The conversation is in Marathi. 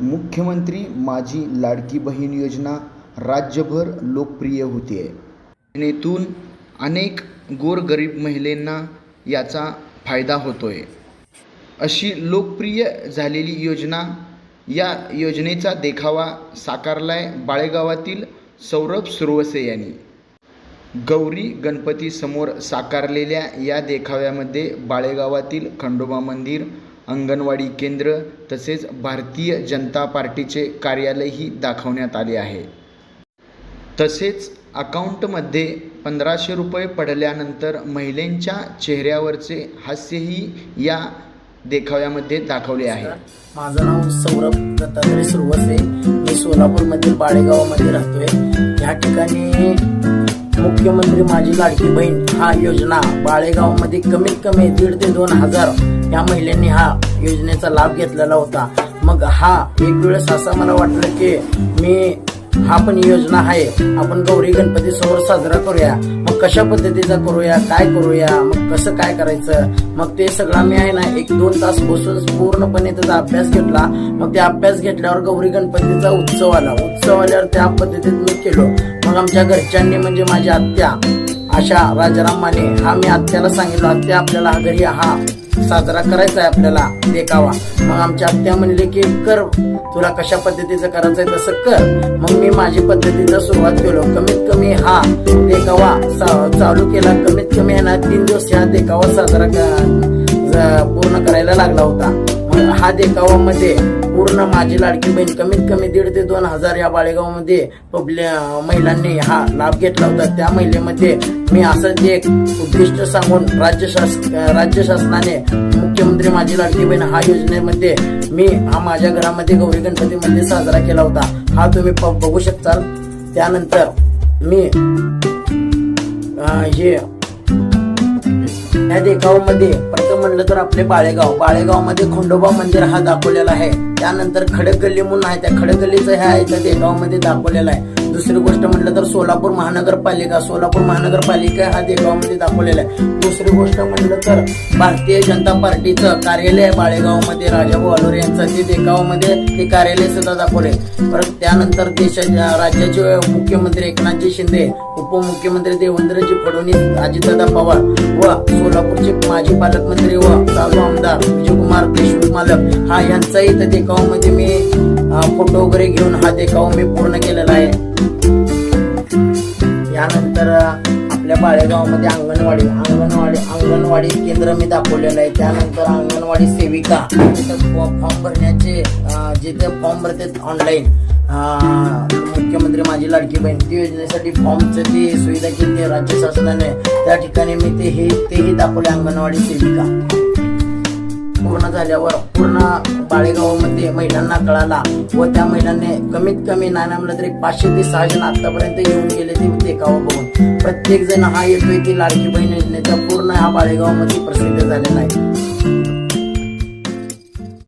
मुख्यमंत्री माझी लाडकी बहीण योजना राज्यभर लोकप्रिय होती आहे योजनेतून अनेक गोरगरीब महिलांना याचा फायदा होतो आहे अशी लोकप्रिय झालेली योजना या योजनेचा देखावा साकारलाय बाळेगावातील सौरभ सुरवसे यांनी. गौरी गणपतीसमोर साकारलेल्या या देखाव्यामध्ये बाळेगावातील खंडोबा मंदिर अंगणवाडी केंद्र तसेच भारतीय जनता पार्टीचे कार्यालयही दाखवण्यात आले आहे. तसेच अकाउंटमध्ये पंधराशे रुपये पडल्यानंतर महिलेंच्या चेहऱ्यावरचे हास्यही या देखाव्यामध्ये दाखवले आहे. माझं नाव सौरभ दत्तात्रय सुरवसे. मी सोलापूरमधील बाळेगावामध्ये राहतोय. या ठिकाणी मुख्यमंत्री माझी लाडकी बहीण. हा योजना बाळेगावमध्ये कमीत कमी दीड ते दोन हजार या महिलांनी हा योजनेचा लाभ घेतलेला होता. मग हा एक वेळेस असं मला वाटलं की मी हा पण योजना आहे. आपण गौरी गणपती समोर साजरा करूया. मग कशा पद्धतीचा करूया? काय करूया? मग कसं काय करायचं? मग ते सगळं मी आहे ना एक दोन तास बसून पूर्णपणे त्याचा अभ्यास घेतला. मग ते अभ्यास घेतल्यावर गौरी गणपतीचा उत्सव आला. उत्सव आल्यावर त्या पद्धतीत मी केलो. मग आमच्या घरच्यांनी म्हणजे माझ्या आत्या अशा राजाराम माने हा मी आत्याला सांगितलं आत्या आपल्याला हा घरी हा साजरा करायचा आहे आपल्याला देखावा. मग आमच्या आत्या म्हणले की कर तुला कशा पद्धतीचं करायचंय तसं कर. मग मी माझी पद्धतीचा सुरुवात केलो. कमीत कमी हा देखावा चा- चालू केला. कमीत कमी आहे ना तीन दिवस हा देखावा साजरा क- पूर्ण करायला लागला होता. मग हा देखावामध्ये पूर्ण माझी लाडकी बहीण कमीत कमी दीड ते दोन हजार या बाळेगावमध्ये पब्लिक महिलांनी हा लाभ घेतला होता. त्या महिलेमध्ये मी असं एक उद्दिष्ट सांगून राज्य शास राज्य शासनाने मुख्यमंत्री माझी लाडकी बहीण हा योजनेमध्ये मी हा माझ्या घरामध्ये गौरी गणपती मंदिर साजरा केला होता. हा तुम्ही प- बघू शकताल. त्यानंतर मी हे या देखावामध्ये प्रथम म्हणलं तर आपले बाळेगाव. बाळेगावमध्ये खंडोबा मंदिर हा दाखवलेला आहे. त्यानंतर खडकगल्ली म्हणून आहे त्या खडकगल्लीचं ह्या इथं देखावामध्ये दाखवलेलं आहे. दुसरी गोष्ट म्हटलं तर सोलापूर महानगरपालिका सोलापूर महानगरपालिका हा देगावमध्ये दाखवलेला आहे. दुसरी गोष्ट म्हटलं तर भारतीय जनता पार्टीचं कार्यालय बाळेगावमध्ये राजाभाऊ अलोरे यांचं ते देगावमध्ये ते कार्यालय सुद्धा दाखवले परत त्यानंतर देशाच्या राज्याचे मुख्यमंत्री एकनाथजी शिंदे उपमुख्यमंत्री देवेंद्रजी फडणवीस अजितदादा पवार व सोलापूरचे माजी पालकमंत्री व चालू आमदार विजयकुमार देशमुख मालक हा यांचाही त्या देखावामध्ये मी फोटो वगैरे घेऊन हा देखावा मी पूर्ण केलेला आहे. यानंतर आपल्या बाळेगावमध्ये अंगणवाडी अंगणवाडी अंगणवाडी केंद्र मी दाखवलेलं आहे. त्यानंतर अंगणवाडी सेविका फॉर्म भरण्याचे जिथे फॉर्म भरतात ऑनलाईन मुख्यमंत्री माझी लाडकी बहीण ती योजनेसाठी फॉर्मचं ती सुविधा केली राज्य शासनाने. त्या ठिकाणी मी ते हे तेही दाखवले अंगणवाडी सेविका. पूर्ण झाल्यावर पूर्ण बाळेगावामध्ये महिलांना कळाला व त्या महिलांनी कमीत कमी नाही म्हणलं तरी पाचशे ते सहाशे आतापर्यंत येऊन गेले ते देखावा बघून. प्रत्येक जण हा येतोय ती लाडकी बहीण योजनेचा पूर्ण हा बाळेगावामध्ये प्रसिद्ध झालेला आहे.